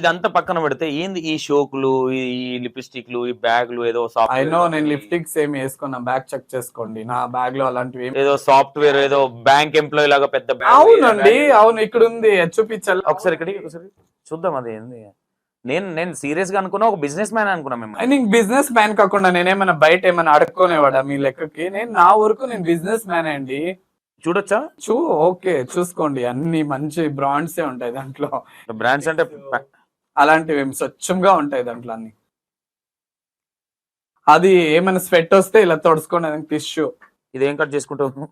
ఇదంతా పక్కన పెడితే ఏంది ఈ షోకులు ఈ లిప్స్టిక్లు ఈ బ్యాగులు ఏదో ఐ నో నేను లిప్స్టిక్స్ ఏమి వేసుకున్నా బ్యాగ్ చెక్ చేసుకోండి. నా బ్యాగ్లో అలాంటివి ఏమి ఏదో సాఫ్ట్వేర్ ఏదో బ్యాంక్ ఎంప్లాయీ లాగా పెద్ద bag. అవునండి అవును ఇక్కడ ఉంది చూపించాలి. ఒకసారి ఇక్కడికి ఒకసారి చూద్దాం అది ఏంది. నేను నేను సీరియస్గా అనుకున్నా ఒక బిజినెస్ మ్యాన్ అనుకున్నా మేము నీకు బిజినెస్ మ్యాన్ కాకుండా నేనేమైనా బయట ఏమైనా అడుక్కునేవాడా మీ లెక్కకి? నేను నా వరకు నేను బిజినెస్ మ్యాన్ అండి. చూడొచ్చా? చూ ఓకే చూసుకోండి. అన్ని మంచి బ్రాండ్సే ఉంటాయి దాంట్లో. బ్రాండ్స్ అంటే అలాంటివి ఏమి స్వచ్ఛంగా ఉంటాయి దాంట్లో అన్ని. అది ఏమైనా స్వెట్ వస్తే ఇలా తొడుచుకోండి టిష్యూ. ఇదేం కట్ చేసుకుంటావు?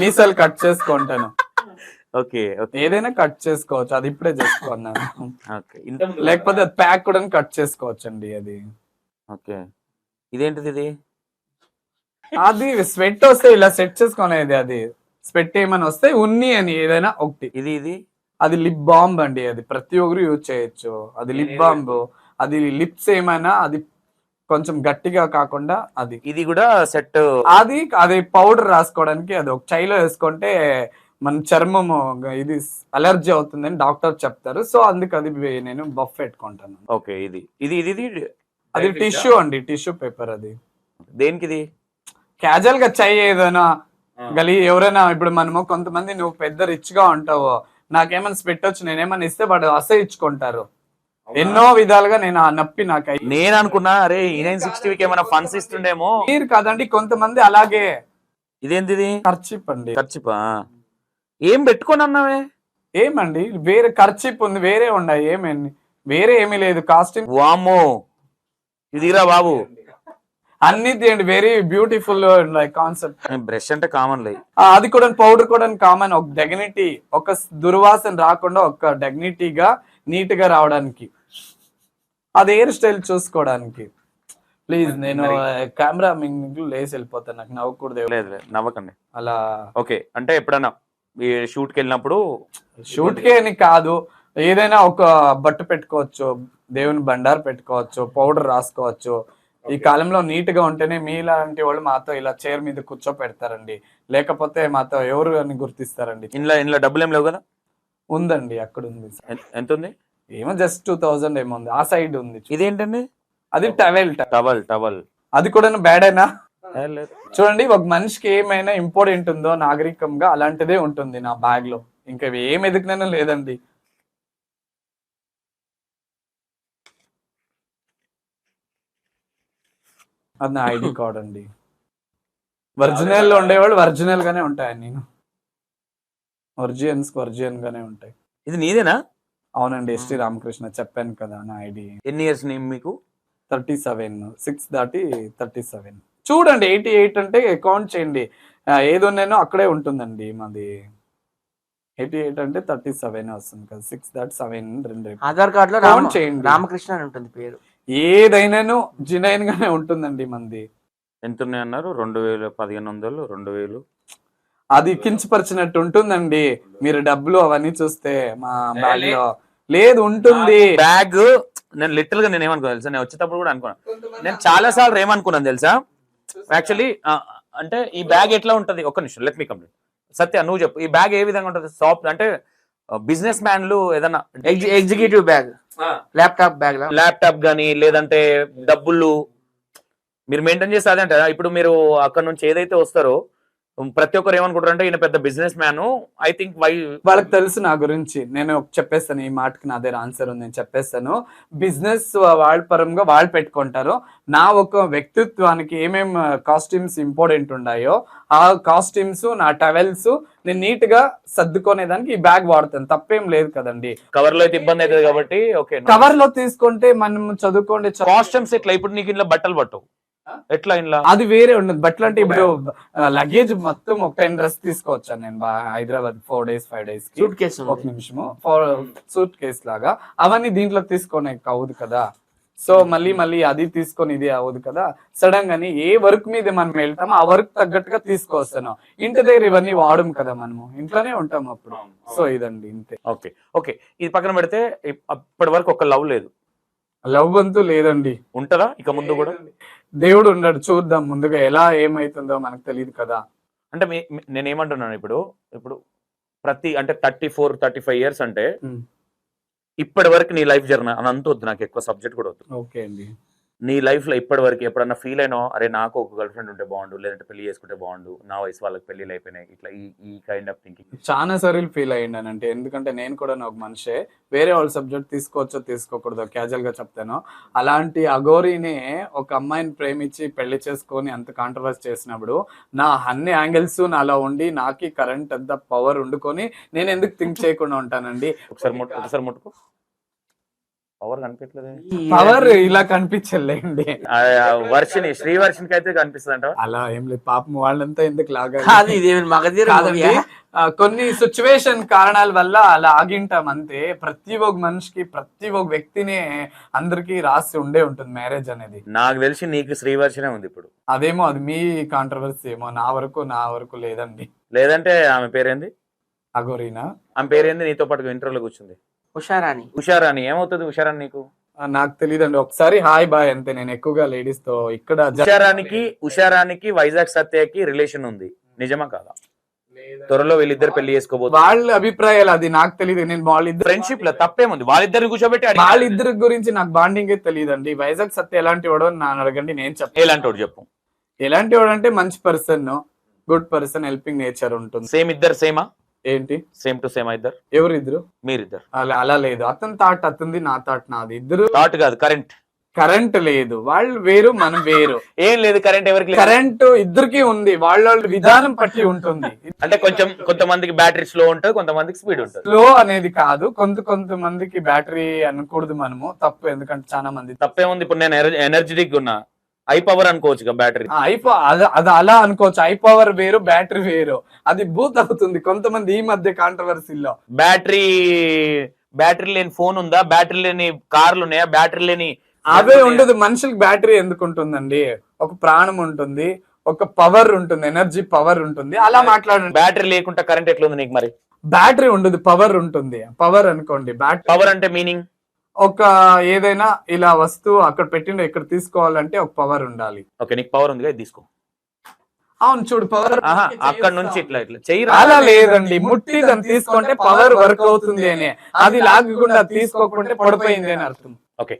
మీసాలు కట్ చేసుకుంటాను. ఓకే ఏదైనా కట్ చేసుకోవచ్చు అది ఇప్పుడే చేసుకున్నాను. లేకపోతే అది ప్యాక్ కూడా కట్ చేసుకోవచ్చు అండి అది. ఓకే. ఇదేంటిది ఇది? అది స్వెట్ వస్తే ఇలా సెట్ చేసుకునేది అది. స్వెట్ ఏమైనా వస్తే ఉన్ని అని ఏదైనా ఒకటి. ఇది ఇది? అది లిప్ బాంబ్ అండి అది ప్రతి ఒక్కరు యూజ్ చేయొచ్చు. అది లిప్ బాంబ్ అది లిప్స్ ఏమైనా అది కొంచెం గట్టిగా కాకుండా అది. ఇది కూడా సెట్ అది అది పౌడర్ రాసుకోవడానికి అది ఒక చైలో వేసుకుంటే మన చర్మము ఇది అలర్జీ అవుతుందని డాక్టర్ చెప్తారు. సో అందుకు అది నేను బఫ్ పెట్టుకుంటాను. ఓకే ఇది. ఇది ఇది ఇది అది టిష్యూ అండి టిష్యూ పేపర్ అది. దేనికి ఇది క్యాజువల్గా చెయ్యి ఏదైనా గలి ఎవరైనా ఇప్పుడు మనము కొంతమంది నువ్వు పెద్ద రిచ్గా ఉంటావు. నాకేమైనా పెట్టొచ్చు నేనేమైనా ఇస్తే వాడు అసహించుకుంటారు ఎన్నో విధాలుగా నేను ఆ నప్పి నాకు నేను అనుకున్నా అరే నైన్ సిక్స్టీకి ఏమైనా ఫండ్స్ ఇస్తుండేమో. మీరు కాదండి కొంతమంది అలాగే. ఇదేంటిది? ఇది ఖర్చిప్ అండి. ఖర్చుపా? ఏం పెట్టుకొని అన్నావే ఏమండి వేరే ఖర్చిప్ ఉంది వేరే ఉన్నాయి ఏమేమి వేరే ఏమీ లేదు కాస్ట్యూమ్ వామ్మో. ఇదిరా బాబు. అన్ని తీయండి. వెరీ బ్యూటిఫుల్ కాన్సెప్ట్ బ్రష్ అంటే కామన్ లే. అది కూడా పౌడర్ కూడా కామన్ ఒక డెగ్నిటీ ఒక దుర్వాసన రాకుండా ఒక డెగ్నిటీగా నీట్గా రావడానికి. అది హెయిర్ స్టైల్ చూసుకోవడానికి. ప్లీజ్ నేను కెమెరా మీకు లేసి వెళ్ళిపోతాను నాకు నవ్వకూడదు లేదు లేదు. నవ్వకండి. అలా. ఓకే అంటే ఎప్పుడన్నా ఈ షూట్కి వెళ్ళినప్పుడు షూట్ కే అని కాదు. ఏదైనా ఒక బట్టు పెట్టుకోవచ్చు దేవుని బండారు పెట్టుకోవచ్చు పౌడర్ రాసుకోవచ్చు. ఈ కాలంలో నీట్గా ఉంటేనే మీలాంటి వాళ్ళు మాతో ఇలా చైర్ మీద కూర్చోపెడతారండి. లేకపోతే మాతో ఎవరు అని గుర్తిస్తారండి. ఇంట్లో ఇంట్లో డబ్బులు ఏం లేవు కదా? ఉందండి అక్కడ ఉంది ఎంత ఉంది ఏమో జస్ట్ టూ థౌజండ్ ఏమో ఉంది. ఆ సైడ్ ఉంది. ఇదేంటండి? అది టవెల్ టవల్. టవల్ అది కూడా బ్యాడేనా చూడండి ఒక మనిషికి ఏమైనా ఇంపార్టెంట్ ఉందో నాగరికంగా అలాంటిదే ఉంటుంది నా బ్యాగ్లో. ఇంకా ఏం ఎదుకునైనా లేదండి. అది నా ఐడి కార్డ్ అండి ఒరిజినల్లో ఉండేవాళ్ళు ఒరిజినల్ గానే ఉంటాయి నేను ఒరిజియన్స్ ఒరిజియన్ గానే ఉంటాయి. ఇది నీదేనా? అవునండి ఎస్టీ రామకృష్ణ చెప్పాను కదా నా ఐడి. ఎన్ని ఇయర్స్ మీకు? Thirty seven. సిక్స్ దాటి థర్టీ సెవెన్. చూడండి ఎయిటీ ఎయిట్ అంటే అకౌంట్ చేయండి. ఏది ఉన్నానో అక్కడే ఉంటుందండి మాది. ఎయిటీ ఎయిట్ అంటే థర్టీ సెవెన్ వస్తుంది కదా సిక్స్ దాటి సెవెన్ రెండు. ఆధార్ కార్డ్లో చేయండి. రామకృష్ణ అని ఉంటుంది పేరు. ఏదైనాను జినైన్ గానే ఉంటుందండి మంది. ఎంత ఉన్నాయి అన్నారు రెండు వేలు పదిహేను వందలు రెండు వేలు. అది కించపరిచినట్టు ఉంటుందండి. మీరు డబ్బులు అవన్నీ చూస్తే మా బ్యాగ్లో. లేదు ఉంటుంది. బ్యాగ్ నేను లిటిల్గా నేను ఏమనుకున్నాను తెలుసా? నేను వచ్చేటప్పుడు కూడా అనుకున్నాను నేను చాలా సార్లు ఏమనుకున్నాను తెలుసా? యాక్చువల్లీ అంటే ఈ బ్యాగ్ ఎట్లా ఉంటది? ఒక్క నిమిషం లెట్ మీ కంప్లీట్. సత్య నువ్వు చెప్పు. ఈ బ్యాగ్ ఏ విధంగా ఉంటది? సాఫ్ట్ అంటే బిజినెస్ మ్యాన్లు ఏదన్నా executive bag laptop bag laptop గానీ లేదంటే డబ్బులు మీరు మెయింటైన్ చేస్తే అదే అంటారా? ఇప్పుడు మీరు అక్కడ నుంచి ఏదైతే వస్తారో ప్రతి ఒక్కరు ఏమనుకుంటారంటే ఈయన పెద్ద business man I think why వాళ్ళకి తెలుసు నా గురించి. నేను చెప్పేస్తాను ఈ మాటకి నా దగ్గర ఆన్సర్ ఉంది నేను చెప్పేస్తాను. బిజినెస్ వాళ్ళ పరంగా వాళ్ళు పెట్టుకుంటారు. నా ఒక వ్యక్తిత్వానికి ఏమేం కాస్ట్యూమ్స్ ఇంపార్టెంట్ ఉన్నాయో ఆ కాస్ట్యూమ్స్ నా టవెల్స్ నేను నీట్గా సర్దుకునేదానికి ఈ బ్యాగ్ వాడతాను. తప్పేం లేదు కదండి. కవర్లో అయితే ఇబ్బంది అవుతుంది కాబట్టి ఓకే కవర్లో తీసుకుంటే మనం చదువుకోండి కాస్ట్యూమ్స్ ఎట్లా ఇప్పుడు నీకు ఇంట్లో బట్టలు పట్టవు ఎట్లా ఇంట్లో అది వేరే ఉండదు. బట్టలు అంటే ఇప్పుడు లగేజ్ మొత్తం ఒక టెన్ డ్రెస్ తీసుకోవచ్చాను నేను బా- హైదరాబాద్ ఫోర్ డేస్ ఫైవ్ డేస్కి? సూట్ కేసు ఒక నిమిషము. ఫోర్ సూట్ కేస్ లాగా. అవన్నీ దీంట్లో తీసుకొని అవ్వదు కదా. సో మళ్ళీ మళ్ళీ అది తీసుకొని ఇది అవ్వదు కదా. సడన్ గాని ఏ వర్క్ మీద మనం వెళ్తామో ఆ వర్క్ తగ్గట్టుగా తీసుకొస్తాను ఇంటి దగ్గర ఇవన్నీ వాడము కదా మనము. ఇంట్లోనే ఉంటాం అప్పుడు. సో ఇదండి ఇంతే. Okay okay. ఇది పక్కన పెడితే అప్పటి వరకు ఒక లవ్ లేదు. లవ్ అంతూ లేదండి. ఉంటదా? ఇక ముందు కూడా? దేవుడు ఉన్నాడు చూద్దాం ముందుగా ఎలా ఏమైతుందో మనకు తెలియదు కదా. అంటే మీ- మీ- నేను ఏమంటున్నాను ఇప్పుడు ఇప్పుడు ప్రతి అంటే thirty four thirty five years అంటే. ఇప్పటి వరకు నీ లైఫ్ జర్నీ అని అంత వద్దు నాకు ఎక్కువ సబ్జెక్ట్ కూడా వద్దు. ఓకే అండి. నీ లైఫ్లో ఇప్పటి వరకు ఎప్పుడన్నా ఫీల్ అయినా అరే నాకు ఒక గర్ల్ ఫ్రెండ్ ఉంటే బాగుండు లేదంటే పెళ్ళి చేసుకుంటే బాగుండు నా వయసు వాళ్ళకి పెళ్ళిళ్ళు అయిపోయినాయి ఇట్లా ఈ ఈ కైండ్ ఆఫ్ థింకింగ్ చాలా సార్లు ఫీల్ అయ్యిండానంటే ఎందుకంటే నేను కూడా ఒక మనిషే వేరే వాళ్ళ సబ్జెక్ట్ తీసుకోవచ్చో తీసుకోకూడదు క్యాజువల్గా చెప్తాను. అలాంటి అఘోరీని ఒక అమ్మాయిని ప్రేమించి పెళ్ళి చేసుకొని అంత కాంట్రవర్స్ చేసినప్పుడు నా అన్ని యాంగిల్స్ నాలో ఉండి నాకి కరెంట్ అంత పవర్ వండుకొని నేను ఎందుకు థింక్ చేయకుండా ఉంటానండి? ఒకసారి ఒకసారి ముట్టుకో. పవర్ కనిపించలేదు. పవర్ ఇలా కనిపించలేండి. వర్షిని శ్రీ వర్షినికి అయితే కనిపిస్తుంది అంట అలా ఏం లేదు పాపం వాళ్ళంతా ఎందుకు లాగా కొన్ని సిచ్యువేషన్ కారణాల వల్ల అలా ఆగింటాం అంతే. ప్రతి ఒక్క మనిషికి ప్రతి ఒక్క వ్యక్తిని అందరికి రాసి ఉండే ఉంటుంది మ్యారేజ్ అనేది. నాకు తెలిసి నీకు శ్రీ వర్షినే ఉంది ఇప్పుడు. అదేమో అది మీ కాంట్రవర్సీ ఏమో. నా వరకు నా వరకు లేదండి. లేదంటే ఆమె పేరేంది? అగోరీనా ఆమె పేరేంది? నీతో పాటు ఇంటర్వ్యూలో కూర్చుంది. హుషారాని హుషారాని ఏమవుతుంది హుషారాని నీకు? ఆ, నాకు తెలియదండి ఒకసారి హాయ్ బాయ్ అంతే నేను ఎక్కువగా లేడీస్తో ఇక్కడ జ- ఉషారానికి ఉషారానికి వైజాగ్ సత్యకి రిలేషన్ ఉంది. నిజమా కాదా? త్వరలో వీళ్ళిద్దరు పెళ్ళి చేసుకోబోతున్నారు. వాళ్ళ అభిప్రాయాలు అది నాకు తెలియదు నేను వాళ్ళిద్దరు ఫ్రెండ్షిప్లో తప్పేముంది? వాళ్ళిద్దరిని కూర్చోబెట్టి అడిగి- వాళ్ళిద్దరి గురించి నాకు బాండింగ్ తెలియదండి వైజాగ్ సత్య ఎలాంటి వాడో నా అడగండి నేను చెప్తాను. ఎలాంటి వాడు చెప్పు. ఎలాంటి వాడు అంటే మంచి person good person helping nature ఉంటుంది. సేమ్ ఇద్దరు సేమా ఏంటి? సేమ్ టు సేమ్ ఇద్దరు? ఎవరిద్దరు? మీరిద్దరు. అలా అలా లేదు. అతని థాట్ అతనిది నా థాట్ నాది. ఇద్దరు థాట్ కాదు కరెంట్ కరెంట్ లేదు. వాళ్ళు వేరు మనం వేరు. ఏం లేదు కరెంట్ ఎవరికి కరెంట్ ఇద్దరికి ఉంది. వాళ్ళ వాళ్ళ విధానం పట్టి ఉంటుంది. అంటే కొంచెం కొంతమందికి బ్యాటరీ స్లో ఉంటుంది కొంతమందికి స్పీడ్ ఉంటుంది. స్లో అనేది కాదు. కొంత కొంతమందికి బ్యాటరీ అనకూడదు మనము. తప్పు ఎందుకంటే చాలా మంది తప్పేముంది? ఇప్పుడు నేను ఎనర్జెటిక్ ఉన్నా. హై పవర్ అనుకోవచ్చు బ్యాటరీ. అయిపో అది అది అలా అనుకోవచ్చు. ఐ పవర్ వేరు బ్యాటరీ వేరు. అది బూత్ అవుతుంది కొంతమంది ఈ మధ్య కాంట్రవర్సీలో. బ్యాటరీ బ్యాటరీ లేని ఫోన్ ఉందా? బ్యాటరీ లేని కార్లు ఉన్నాయా? బ్యాటరీ లేని అవే ఉండదు. మనుషులకు బ్యాటరీ ఎందుకు ఉంటుందండి ఒక ప్రాణం ఉంటుంది ఒక పవర్ ఉంటుంది ఎనర్జీ పవర్ ఉంటుంది. అలా మాట్లాడండి. బ్యాటరీ లేకుండా కరెంట్ ఎట్లా ఉంది నీకు మరి? బ్యాటరీ ఉండదు పవర్ ఉంటుంది. పవర్ అనుకోండి బ్యాటరీ పవర్ అంటే మీనింగ్? ఒక ఏదైనా ఇలా వస్తువు అక్కడ పెట్టిన ఇక్కడ తీసుకోవాలంటే ఒక పవర్ ఉండాలి. ఓకే నీకు పవర్ ఉంది ఇది తీసుకో. అవును చూడు పవర్ అక్కడ నుంచి ఇట్లా ఇట్లా. చెయ్యి అలా లేదండి ముట్టి దాన్ని తీసుకుంటే పవర్ వర్క్ అవుతుంది అని. అది లాగకుండా తీసుకోకుంటే పడిపోయింది అని అర్థం. ఓకే.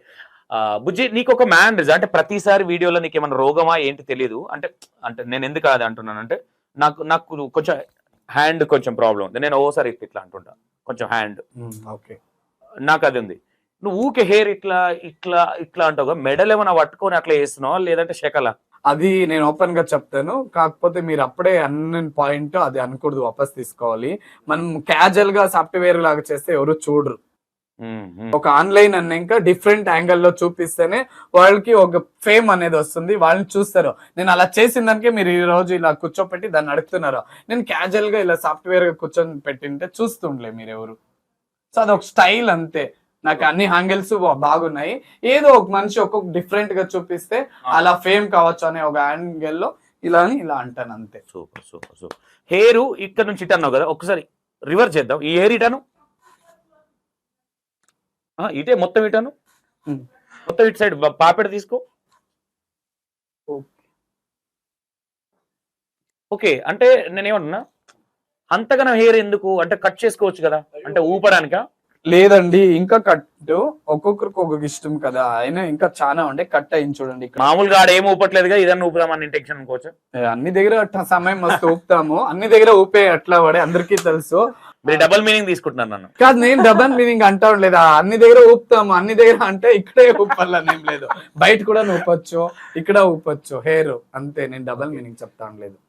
బుజ్జి నీకు ఒక మ్యాన్ అంటే ప్రతిసారి వీడియోలో నీకు ఏమైనా రోగమా ఏంటి తెలియదు అంటే అంటే నేను ఎందుకు అది అంటున్నాను అంటే నాకు నాకు కొంచెం హ్యాండ్ కొంచెం ప్రాబ్లం ఉంది. నేను ఓసారి ఇట్లా అంటుంటా. కొంచెం హ్యాండ్ ఓకే. నాకు అది ఉంది. నువ్వు ఊకే హెయిర్ ఇట్లా ఇట్లా ఇట్లా అంటావు మెడల్ ఏమైనా పట్టుకొని అట్లా వేస్తున్నావా లేదంటే శకల? అది నేను ఓపెన్గా చెప్తాను. కాకపోతే మీరు అప్పుడే అన్న పాయింట్ అది అనకూడదు. వాపస్ తీసుకోవాలి. మనం క్యాజువల్గా సాఫ్ట్వేర్ లాగా చేస్తే ఎవరు చూడరు. ఒక ఆన్లైన్ అన్నాక డిఫరెంట్ యాంగిల్లో చూపిస్తేనే వాళ్ళకి ఒక ఫేమ్ అనేది వస్తుంది. వాళ్ళని చూస్తారు. నేను అలా చేసిన దానికే మీరు ఈ రోజు ఇలా కూర్చోపెట్టి దాన్ని అడుగుతున్నారు. నేను క్యాజువల్గా ఇలా సాఫ్ట్వేర్గా కూర్చొని పెట్టింటే చూస్తుండలే మీరు ఎవరు. సో అదొక స్టైల్ అంతే. నాకు అన్ని హ్యాంగిల్స్ బాగున్నాయి. ఏదో ఒక మనిషి ఒక్కొక్క డిఫరెంట్గా చూపిస్తే అలా ఫేమ్ కావచ్చు అనే ఒక యాంగిల్లో ఇలా అని ఇలా అంటాను అంతే. Super super super. హెయిర్ ఇక్కడ నుంచి ఇటు అన్నావు కదా ఒకసారి రివర్స్ చేద్దాం. ఈ హెయిర్ ఇటాను? ఇటే మొత్తం ఇటాను. మొత్తం ఇటు సైడ్ పాపెడ తీసుకో. ఓకే అంటే నేనేమన్నా అంతగానో హెయిర్ ఎందుకు? అంటే కట్ చేసుకోవచ్చు కదా? అంటే ఊపడానికా? లేదండి ఇంకా కట్ ఒక్కొక్కరికి ఒక్కొక్క ఇష్టం కదా. అయినా ఇంకా చాలా ఉండే కట్ అయింది చూడండి ఇక్కడ. మామూలుగా ఆడ ఏం ఊపట్లేదుగా ఇదన్నా ఊపుదామని ఇంటెన్షన్ అనుకోవచ్చు అన్ని దగ్గర అట్లా సమయం మస్తు ఊపుతాము. అన్ని దగ్గర ఊపే అట్లా పడే అందరికీ తెలుసు. మీరు డబల్ మీనింగ్ తీసుకుంటున్నారు నన్ను. కాదు నేను డబల్ మీనింగ్ అంటా లేదా? అన్ని దగ్గర ఊపుతాము. అన్ని దగ్గర అంటే ఇక్కడే ఊపాలని ఏం లేదు. బయట కూడా ఊపొచ్చు ఇక్కడ ఊపొచ్చు. హెయిర్ అంతే నేను డబల్ మీనింగ్ చెప్తా లేదు.